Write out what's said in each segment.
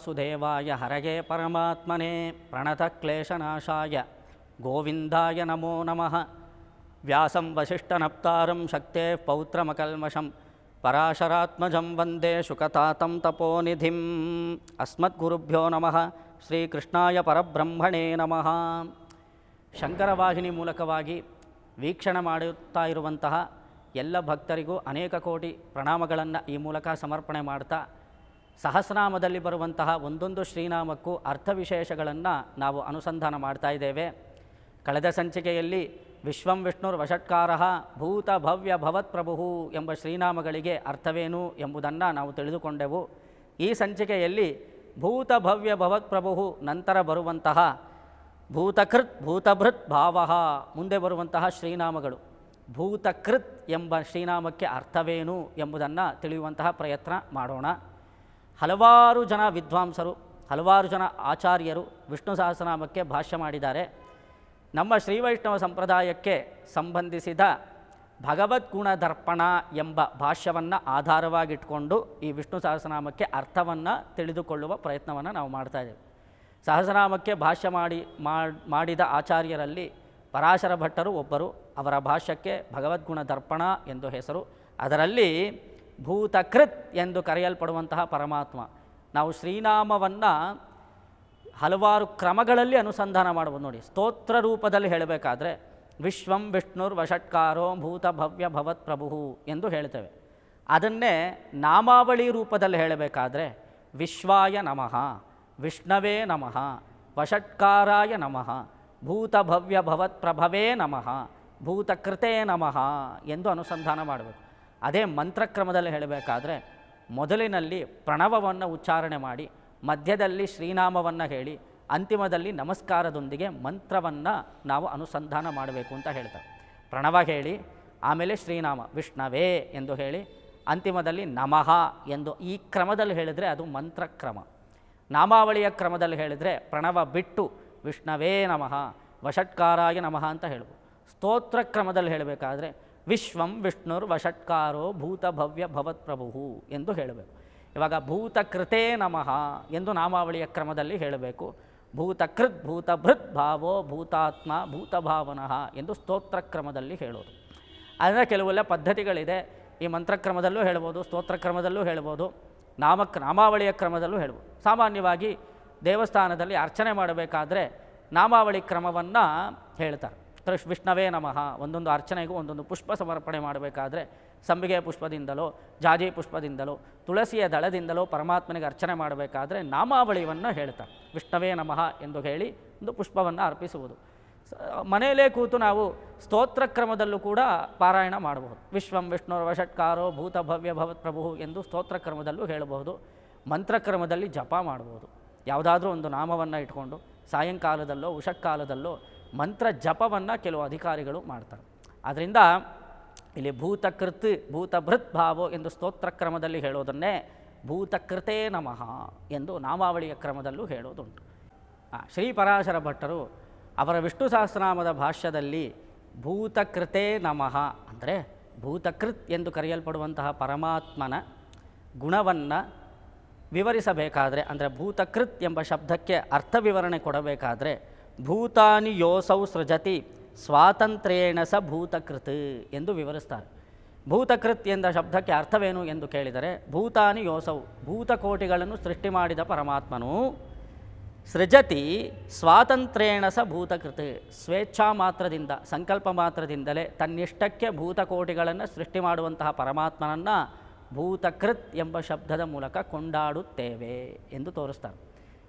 ವಾಸುದೇವಾಯ ಹರಗೆ ಪರಮಾತ್ಮನೇ ಪ್ರಣತಕ್ಲೇಶನಾಶಾಯ ಗೋವಿಂದಾಯ ನಮೋ ನಮಃ. ವ್ಯಾಸಂ ವಸಿಷ್ಠನಪ್ತಾರಂ ಶಕ್ತೆ ಪೌತ್ರಮಕಲ್ಮಷಂ. ಪರಾಶರಾತ್ಮಜಂ ವಂದೇ ಶುಕತಾತಂ ತಪೋನಿಧಿಂ. ಅಸ್ಮದ್ಗುರುಭ್ಯೋ ನಮಃ. ಶ್ರೀಕೃಷ್ಣಾಯ ಪರಬ್ರಹ್ಮಣೇ ನಮಃ. ಶಂಕರವಾಹಿನಿ ಮೂಲಕವಾಗಿ ವೀಕ್ಷಣೆ ಮಾಡುತ್ತಾ ಇರುವಂತಹ ಎಲ್ಲ ಭಕ್ತರಿಗೂ ಅನೇಕ ಕೋಟಿ ಪ್ರಣಾಮಗಳನ್ನು ಈ ಮೂಲಕ ಸಮರ್ಪಣೆ ಮಾಡ್ತಾ ಸಹಸ್ರನಾಮದಲ್ಲಿ ಬರುವಂತಹ ಒಂದೊಂದು ಶ್ರೀನಾಮಕ್ಕೂ ಅರ್ಥವಿಶೇಷಗಳನ್ನು ನಾವು ಅನುಸಂಧಾನ ಮಾಡ್ತಾ ಇದ್ದೇವೆ. ಕಳೆದ ಸಂಚಿಕೆಯಲ್ಲಿ ವಿಶ್ವಂ ವಿಷ್ಣುರ್ ವಷಟ್ಕಾರ ಭೂತ ಭವ್ಯ ಭವತ್ಪ್ರಭು ಎಂಬ ಶ್ರೀನಾಮಗಳಿಗೆ ಅರ್ಥವೇನು ಎಂಬುದನ್ನು ನಾವು ತಿಳಿದುಕೊಂಡೆವು. ಈ ಸಂಚಿಕೆಯಲ್ಲಿ ಭೂತ ಭವ್ಯ ಭವತ್ಪ್ರಭು ನಂತರ ಬರುವಂತಹ ಭೂತಕೃತ್ ಭೂತಭೃತ್ ಭಾವ ಮುಂದೆ ಬರುವಂತಹ ಶ್ರೀನಾಮಗಳು. ಭೂತಕೃತ್ ಎಂಬ ಶ್ರೀನಾಮಕ್ಕೆ ಅರ್ಥವೇನು ಎಂಬುದನ್ನು ತಿಳಿಯುವಂತಹ ಪ್ರಯತ್ನ ಮಾಡೋಣ. ಹಲವಾರು ಜನ ವಿದ್ವಾಂಸರು, ಹಲವಾರು ಜನ ಆಚಾರ್ಯರು ವಿಷ್ಣು ಸಹಸ್ರನಾಮಕ್ಕೆ ಭಾಷ್ಯ ಮಾಡಿದ್ದಾರೆ. ನಮ್ಮ ಶ್ರೀವೈಷ್ಣವ ಸಂಪ್ರದಾಯಕ್ಕೆ ಸಂಬಂಧಿಸಿದ ಭಗವದ್ಗುಣ ದರ್ಪಣ ಎಂಬ ಭಾಷ್ಯವನ್ನು ಆಧಾರವಾಗಿಟ್ಕೊಂಡು ಈ ವಿಷ್ಣು ಸಹಸ್ರನಾಮಕ್ಕೆ ಅರ್ಥವನ್ನು ತಿಳಿದುಕೊಳ್ಳುವ ಪ್ರಯತ್ನವನ್ನು ನಾವು ಮಾಡ್ತಾ ಇದ್ದೇವೆ. ಸಹಸ್ರನಾಮಕ್ಕೆ ಭಾಷ್ಯ ಮಾಡಿ ಮಾಡಿದ ಆಚಾರ್ಯರಲ್ಲಿ ಪರಾಶರ ಭಟ್ಟರು ಒಬ್ಬರು. ಅವರ ಭಾಷ್ಯಕ್ಕೆ ಭಗವದ್ಗುಣ ದರ್ಪಣ ಎಂದು ಹೆಸರು. ಅದರಲ್ಲಿ ಭೂತಕೃತ್ ಎಂದು ಕರೆಯಲ್ಪಡುವಂತಹ ಪರಮಾತ್ಮ. ನಾವು ಶ್ರೀನಾಮವನ್ನು ಹಲವಾರು ಕ್ರಮಗಳಲ್ಲಿ ಅನುಸಂಧಾನ ಮಾಡ್ಬೋದು ನೋಡಿ. ಸ್ತೋತ್ರ ರೂಪದಲ್ಲಿ ಹೇಳಬೇಕಾದ್ರೆ, ವಿಶ್ವಂ ವಿಷ್ಣುರ್ ವಷಟ್ಕಾರೋ ಭೂತ ಭವ್ಯ ಭವತ್ ಪ್ರಭು ಎಂದು ಹೇಳ್ತೇವೆ. ಅದನ್ನೇ ನಾಮಾವಳಿ ರೂಪದಲ್ಲಿ ಹೇಳಬೇಕಾದ್ರೆ, ವಿಶ್ವಾಯ ನಮಃ, ವಿಷ್ಣವೇ ನಮಃ, ವಷಟ್ಕಾರಾಯ ನಮಃ, ಭೂತ ಭವ್ಯ ಭವತ್ ಪ್ರಭವೇ ನಮಃ, ಭೂತಕೃತೇ ನಮಃ ಎಂದು ಅನುಸಂಧಾನ ಮಾಡಬೇಕು. ಅದೇ ಮಂತ್ರಕ್ರಮದಲ್ಲಿ ಹೇಳಬೇಕಾದ್ರೆ ಮೊದಲಿನಲ್ಲಿ ಪ್ರಣವವನ್ನು ಉಚ್ಚಾರಣೆ ಮಾಡಿ, ಮಧ್ಯದಲ್ಲಿ ಶ್ರೀನಾಮವನ್ನು ಹೇಳಿ, ಅಂತಿಮದಲ್ಲಿ ನಮಸ್ಕಾರದೊಂದಿಗೆ ಮಂತ್ರವನ್ನು ನಾವು ಅನುಸಂಧಾನ ಮಾಡಬೇಕು ಅಂತ ಹೇಳ್ತಾರೆ. ಪ್ರಣವ ಹೇಳಿ, ಆಮೇಲೆ ಶ್ರೀನಾಮ, ವಿಷ್ಣವೇ ಎಂದು ಹೇಳಿ, ಅಂತಿಮದಲ್ಲಿ ನಮಃ ಎಂದು ಈ ಕ್ರಮದಲ್ಲಿ ಹೇಳಿದರೆ ಅದು ಮಂತ್ರಕ್ರಮ. ನಾಮಾವಳಿಯ ಕ್ರಮದಲ್ಲಿ ಹೇಳಿದರೆ ಪ್ರಣವ ಬಿಟ್ಟು ವಿಷ್ಣವೇ ನಮಃ, ವಷಟ್ಕಾರಾಯ ನಮಃ ಅಂತ ಹೇಳ್ಬೋದು. ಸ್ತೋತ್ರ ಕ್ರಮದಲ್ಲಿ ಹೇಳಬೇಕಾದ್ರೆ ವಿಶ್ವಂ ವಿಷ್ಣುರ್ ವಷಟ್ಕಾರೋ ಭವ್ಯ ಭವತ್ಪ್ರಭು ಎಂದು ಹೇಳಬೇಕು. ಇವಾಗ ಭೂತಕೃತೇ ನಮಃ ಎಂದು ನಾಮಾವಳಿಯ ಕ್ರಮದಲ್ಲಿ ಹೇಳಬೇಕು. ಭೂತಕೃತ್, ಭೂತಭೃತ್, ಭಾವೋ, ಭೂತಾತ್ಮ, ಭೂತಭಾವನಃ ಎಂದು ಸ್ತೋತ್ರ ಕ್ರಮದಲ್ಲಿ ಹೇಳೋದು. ಅದರ ಕೆಲವೆಲ್ಲ ಪದ್ಧತಿಗಳಿದೆ. ಈ ಮಂತ್ರಕ್ರಮದಲ್ಲೂ ಹೇಳ್ಬೋದು ಸ್ತೋತ್ರ ಕ್ರಮದಲ್ಲೂ ಹೇಳ್ಬೋದು ನಾಮ ನಾಮಾವಳಿಯ ಕ್ರಮದಲ್ಲೂ ಹೇಳ್ಬೋದು. ಸಾಮಾನ್ಯವಾಗಿ ದೇವಸ್ಥಾನದಲ್ಲಿ ಅರ್ಚನೆ ಮಾಡಬೇಕಾದ್ರೆ ನಾಮಾವಳಿ ಕ್ರಮವನ್ನು ಹೇಳ್ತಾರೆ. ವಿಷ್ಣವೇ ನಮಃ. ಒಂದೊಂದು ಅರ್ಚನೆಗೂ ಒಂದೊಂದು ಪುಷ್ಪ ಸಮರ್ಪಣೆ ಮಾಡಬೇಕಾದ್ರೆ ಸಂಬಿಗೆ ಪುಷ್ಪದಿಂದಲೋ, ಜಾಜಿ ಪುಷ್ಪದಿಂದಲೋ, ತುಳಸಿಯ ದಳದಿಂದಲೋ ಪರಮಾತ್ಮನಿಗೆ ಅರ್ಚನೆ ಮಾಡಬೇಕಾದ್ರೆ ನಾಮಾವಳಿಯನ್ನು ಹೇಳ್ತಾರೆ. ವಿಷ್ಣವೇ ನಮಃ ಎಂದು ಹೇಳಿ ಒಂದು ಪುಷ್ಪವನ್ನು ಅರ್ಪಿಸುವುದು. ಮನೆಯಲ್ಲೇ ಕೂತು ನಾವು ಸ್ತೋತ್ರ ಕ್ರಮದಲ್ಲೂ ಕೂಡ ಪಾರಾಯಣ ಮಾಡಬಹುದು. ವಿಶ್ವಂ ವಿಷ್ಣುರ ವಷಟ್ಕಾರೋ ಭೂತ ಭವ್ಯ ಭವತ್ ಪ್ರಭು ಎಂದು ಸ್ತೋತ್ರ ಕ್ರಮದಲ್ಲೂ ಹೇಳಬಹುದು. ಮಂತ್ರಕ್ರಮದಲ್ಲಿ ಜಪ ಮಾಡಬಹುದು. ಯಾವುದಾದ್ರೂ ಒಂದು ನಾಮವನ್ನು ಇಟ್ಕೊಂಡು ಸಾಯಂಕಾಲದಲ್ಲೋ ಉಷಕ್ಕಾಲದಲ್ಲೋ ಮಂತ್ರ ಜಪವನ್ನು ಕೆಲವು ಅಧಿಕಾರಿಗಳು ಮಾಡ್ತಾರೆ. ಆದ್ದರಿಂದ ಇಲ್ಲಿ ಭೂತಕೃತ್, ಭೂತಭೃತ್ ಭಾವೋ ಎಂದು ಸ್ತೋತ್ರ ಕ್ರಮದಲ್ಲಿ ಹೇಳೋದನ್ನೇ ಭೂತಕೃತೇ ನಮಃ ಎಂದು ನಾಮಾವಳಿಯ ಕ್ರಮದಲ್ಲೂ ಹೇಳೋದುಂಟು. ಶ್ರೀ ಪರಾಶರ ಭಟ್ಟರು ಅವರ ವಿಷ್ಣು ಸಹಸ್ರನಾಮದ ಭಾಷ್ಯದಲ್ಲಿ ಭೂತಕೃತೇ ನಮಃ ಅಂದರೆ ಭೂತಕೃತ್ ಎಂದು ಕರೆಯಲ್ಪಡುವಂತಹ ಪರಮಾತ್ಮನ ಗುಣವನ್ನು ವಿವರಿಸಬೇಕಾದರೆ, ಅಂದರೆ ಭೂತಕೃತ್ ಎಂಬ ಶಬ್ದಕ್ಕೆ ಅರ್ಥ ವಿವರಣೆ ಕೊಡಬೇಕಾದ್ರೆ ಭೂತಾನಿ ಯೋಸೌ ಸೃಜತಿ, ಸ್ವಾತಂತ್ರ್ಯೇಣ ಸ ಭೂತಕೃತ್ ಎಂದು ವಿವರಿಸ್ತಾರೆ. ಭೂತಕೃತ್ ಎಂದ ಶಬ್ದಕ್ಕೆ ಅರ್ಥವೇನು ಎಂದು ಕೇಳಿದರೆ, ಭೂತಾನಿ ಯೋಸೌ ಭೂತಕೋಟಿಗಳನ್ನು ಸೃಷ್ಟಿ ಮಾಡಿದ ಪರಮಾತ್ಮನು ಸೃಜತಿ, ಸ್ವಾತಂತ್ರ್ಯೇಣ ಸ ಭೂತಕೃತ್, ಸ್ವೇಚ್ಛಾ ಮಾತ್ರದಿಂದ, ಸಂಕಲ್ಪ ಮಾತ್ರದಿಂದಲೇ ತನ್ನಿಷ್ಟಕ್ಕೆ ಭೂತಕೋಟಿಗಳನ್ನು ಸೃಷ್ಟಿ ಮಾಡುವಂತಹ ಪರಮಾತ್ಮನನ್ನು ಭೂತಕೃತ್ ಎಂಬ ಶಬ್ದದ ಮೂಲಕ ಕೊಂಡಾಡುತ್ತೇವೆ ಎಂದು ತೋರಿಸ್ತಾರೆ.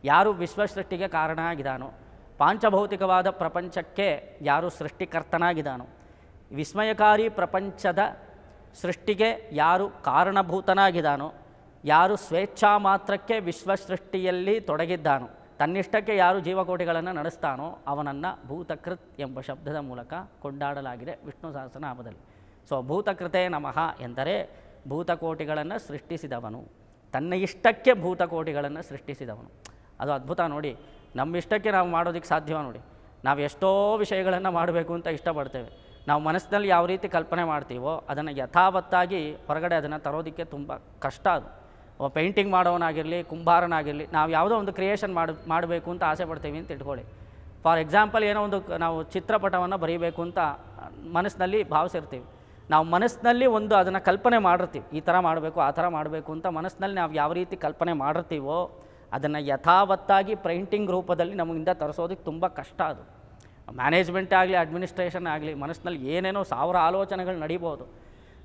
ಯಾರು ವಿಶ್ವಸೃಷ್ಟಿಗೆ ಕಾರಣ ಆಗಿದಾನೋ ಪಾಂಚಭೌತಿಕವಾದ ಪ್ರಪಂಚಕ್ಕೆ ಯಾರು ಸೃಷ್ಟಿಕರ್ತನಾಗಿದ್ದಾನೋ. ವಿಸ್ಮಯಕಾರಿ ಪ್ರಪಂಚದ ಸೃಷ್ಟಿಗೆ ಯಾರು ಕಾರಣಭೂತನಾಗಿದ್ದಾನೋ, ಯಾರು ಸ್ವೇಚ್ಛಾ ಮಾತ್ರಕ್ಕೆ ವಿಶ್ವ ಸೃಷ್ಟಿಯಲ್ಲಿ ತೊಡಗಿದ್ದಾನೋ ತನ್ನಿಷ್ಟಕ್ಕೆ ಯಾರು ಜೀವಕೋಟಿಗಳನ್ನು ನಡೆಸ್ತಾನೋ, ಅವನನ್ನು ಭೂತಕೃತ್ ಎಂಬ ಶಬ್ದದ ಮೂಲಕ ಕೊಂಡಾಡಲಾಗಿದೆ ವಿಷ್ಣು ಸಹಸ್ರನಾಮದಲ್ಲಿ. ಸೊ, ಭೂತಕೃತೇ ನಮಃ ಎಂದರೆ ಭೂತಕೋಟಿಗಳನ್ನು ಸೃಷ್ಟಿಸಿದವನು, ತನ್ನ ಇಷ್ಟಕ್ಕೆ ಭೂತಕೋಟಿಗಳನ್ನು ಸೃಷ್ಟಿಸಿದವನು. ಅದು ಅದ್ಭುತ ನೋಡಿ ನಮ್ಮ ಇಷ್ಟಕ್ಕೆ ನಾವು ಮಾಡೋದಕ್ಕೆ ಸಾಧ್ಯವ ನೋಡಿ. ನಾವು ಎಷ್ಟೋ ವಿಷಯಗಳನ್ನು ಮಾಡಬೇಕು ಅಂತ ಇಷ್ಟಪಡ್ತೇವೆ. ನಾವು ಮನಸ್ಸಿನಲ್ಲಿ ಯಾವ ರೀತಿ ಕಲ್ಪನೆ ಮಾಡ್ತೀವೋ, ಅದನ್ನು ಯಥಾವತ್ತಾಗಿ ಹೊರಗಡೆ ಅದನ್ನು ತರೋದಕ್ಕೆ ತುಂಬ ಕಷ್ಟ ಅದು. ಪೇಂಟಿಂಗ್ ಮಾಡೋವನಾಗಿರಲಿ, ಕುಂಬಾರನಾಗಿರಲಿ, ನಾವು ಯಾವುದೋ ಒಂದು ಕ್ರಿಯೇಷನ್ ಮಾಡಿ, ಮಾಡಬೇಕು ಅಂತ ಆಸೆ ಪಡ್ತೀವಿ ಅಂತ ಇಟ್ಕೊಳ್ಳಿ. ಫಾರ್ ಎಕ್ಸಾಂಪಲ್ ಏನೋ ಒಂದು ನಾವು ಚಿತ್ರಪಟವನ್ನು ಬರೀಬೇಕು ಅಂತ ಮನಸ್ಸಿನಲ್ಲಿ ಭಾವಿಸಿರ್ತೀವಿ. ನಾವು ಮನಸ್ಸಿನಲ್ಲಿ ಒಂದು ಅದನ್ನು ಕಲ್ಪನೆ ಮಾಡಿರ್ತೀವಿ. ಈ ಥರ ಮಾಡಬೇಕು, ಆ ಥರ ಮಾಡಬೇಕು ಅಂತ ಮನಸ್ಸಿನಲ್ಲಿ ನಾವು ಯಾವ ರೀತಿ ಕಲ್ಪನೆ ಮಾಡಿರ್ತೀವೋ ಅದನ್ನು ಯಥಾವತ್ತಾಗಿ ಪ್ರಿಂಟಿಂಗ್ ರೂಪದಲ್ಲಿ ನಮಗಿಂದ ತರಿಸೋದಕ್ಕೆ ತುಂಬ ಕಷ್ಟ ಅದು. ಮ್ಯಾನೇಜ್ಮೆಂಟ್ ಆಗಲಿ ಅಡ್ಮಿನಿಸ್ಟ್ರೇಷನ್ ಆಗಲಿ, ಮನಸ್ಸಿನಲ್ಲಿ ಏನೇನೋ ಸಾವಿರ ಆಲೋಚನೆಗಳು ನಡಿಬೋದು.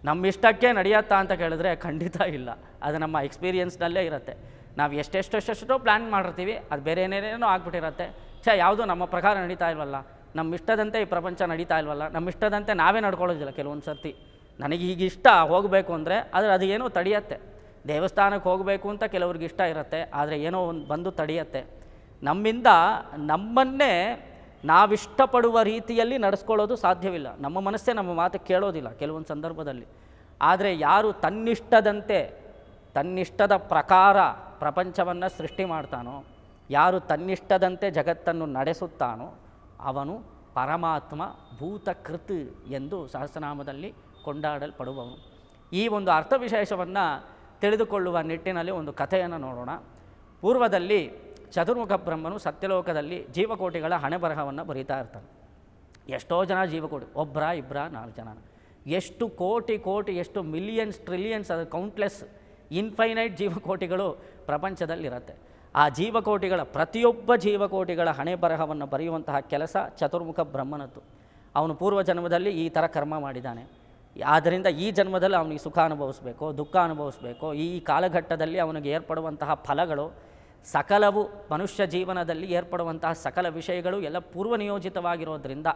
ನಮ್ಮ ಇಷ್ಟಕ್ಕೆ ನಡೆಯತ್ತಾ ಅಂತ ಕೇಳಿದ್ರೆ ಖಂಡಿತ ಇಲ್ಲ. ಅದು ನಮ್ಮ ಎಕ್ಸ್ಪೀರಿಯನ್ಸ್ನಲ್ಲೇ ಇರುತ್ತೆ. ನಾವು ಎಷ್ಟೆಷ್ಟೆಷ್ಟೆಷ್ಟೋ ಪ್ಲ್ಯಾನ್ ಮಾಡಿರ್ತೀವಿ, ಅದು ಬೇರೆ ಏನೇನೇನೋ ಆಗ್ಬಿಟ್ಟಿರತ್ತೆ. ಛ, ಯಾವುದು ನಮ್ಮ ಪ್ರಕಾರ ನಡೀತಾ ಇಲ್ವಲ್ಲ? ನಮ್ಮ ಇಷ್ಟದಂತೆ ಈ ಪ್ರಪಂಚ ನಡೀತಾ ಇಲ್ವಲ್ಲ? ನಮ್ಮ ಇಷ್ಟದಂತೆ ನಾವೇ ನಡ್ಕೊಳ್ಳೋದಿಲ್ಲ ಕೆಲವೊಂದು ಸರ್ತಿ ನನಗೆ ಈಗ ಇಷ್ಟ ಹೋಗಬೇಕು ಅಂದರೆ ಆದರೆ ಅದು ಏನೋ ತಡೆಯತ್ತೆ. ದೇವಸ್ಥಾನಕ್ಕೆ ಹೋಗಬೇಕು ಅಂತ ಕೆಲವ್ರಿಗೆ ಇಷ್ಟ ಇರುತ್ತೆ, ಆದರೆ ಏನೋ ಒಂದು ಬಂದು ತಡೆಯತ್ತೆ. ನಮ್ಮಿಂದ ನಮ್ಮನ್ನೇ ನಾವಿಷ್ಟಪಡುವ ರೀತಿಯಲ್ಲಿ ನಡೆಸ್ಕೊಳ್ಳೋದು ಸಾಧ್ಯವಿಲ್ಲ. ನಮ್ಮ ಮನಸ್ಸೇ ನಮ್ಮ ಮಾತು ಕೇಳೋದಿಲ್ಲ ಕೆಲವೊಂದು ಸಂದರ್ಭದಲ್ಲಿ. ಆದರೆ ಯಾರು ತನ್ನಿಷ್ಟದಂತೆ, ತನ್ನಿಷ್ಟದ ಪ್ರಕಾರ ಪ್ರಪಂಚವನ್ನು ಸೃಷ್ಟಿ ಮಾಡ್ತಾನೋ, ಯಾರು ತನ್ನಿಷ್ಟದಂತೆ ಜಗತ್ತನ್ನು ನಡೆಸುತ್ತಾನೋ, ಅವನು ಪರಮಾತ್ಮ ಭೂತಕೃತ್ ಎಂದು ಸಹಸ್ರನಾಮದಲ್ಲಿ ಕೊಂಡಾಡಲ್ಪಡುವವನು. ಈ ಒಂದು ಅರ್ಥ ವಿಶೇಷವನ್ನು ತಿಳಿದುಕೊಳ್ಳುವ ನಿಟ್ಟಿನಲ್ಲಿ ಒಂದು ಕಥೆಯನ್ನು ನೋಡೋಣ. ಪೂರ್ವದಲ್ಲಿ ಚತುರ್ಮುಖ ಬ್ರಹ್ಮನು ಸತ್ಯಲೋಕದಲ್ಲಿ ಜೀವಕೋಟಿಗಳ ಹಣೆ ಬರಹವನ್ನು ಬರೀತಾ ಇರ್ತಾನೆ. ಎಷ್ಟೋ ಜನ ಜೀವಕೋಟಿ ಒಬ್ಬರ ಇಬ್ಬರ ನಾಲ್ಕು ಜನ. ಎಷ್ಟು ಕೋಟಿ ಕೋಟಿ, ಎಷ್ಟು ಮಿಲಿಯನ್ಸ್ ಟ್ರಿಲಿಯನ್ಸ್ ಅದು ಕೌಂಟ್ಲೆಸ್ ಇನ್ಫೈನೈಟ್ ಜೀವಕೋಟಿಗಳು ಪ್ರಪಂಚದಲ್ಲಿರತ್ತೆ. ಆ ಜೀವಕೋಟಿಗಳ, ಪ್ರತಿಯೊಬ್ಬ ಜೀವಕೋಟಿಗಳ ಹಣೆ ಬರಹವನ್ನು ಬರೆಯುವಂತಹ ಕೆಲಸ ಚತುರ್ಮುಖ ಬ್ರಹ್ಮನದ್ದು. ಅವನು ಪೂರ್ವ ಜನ್ಮದಲ್ಲಿ ಈ ಥರ ಕರ್ಮ ಮಾಡಿದ್ದಾನೆ. ಆದ್ದರಿಂದ ಈ ಜನ್ಮದಲ್ಲಿ ಅವನಿಗೆ ಸುಖ ಅನುಭವಿಸ್ಬೇಕು, ದುಃಖ ಅನುಭವಿಸ್ಬೇಕು. ಈ ಕಾಲಘಟ್ಟದಲ್ಲಿ ಅವನಿಗೆ ಏರ್ಪಡುವಂತಹ ಫಲಗಳು, ಸಕಲವು ಮನುಷ್ಯ ಜೀವನದಲ್ಲಿ ಏರ್ಪಡುವಂತಹ ಸಕಲ ವಿಷಯಗಳು ಎಲ್ಲ ಪೂರ್ವ ನಿಯೋಜಿತವಾಗಿರೋದ್ರಿಂದ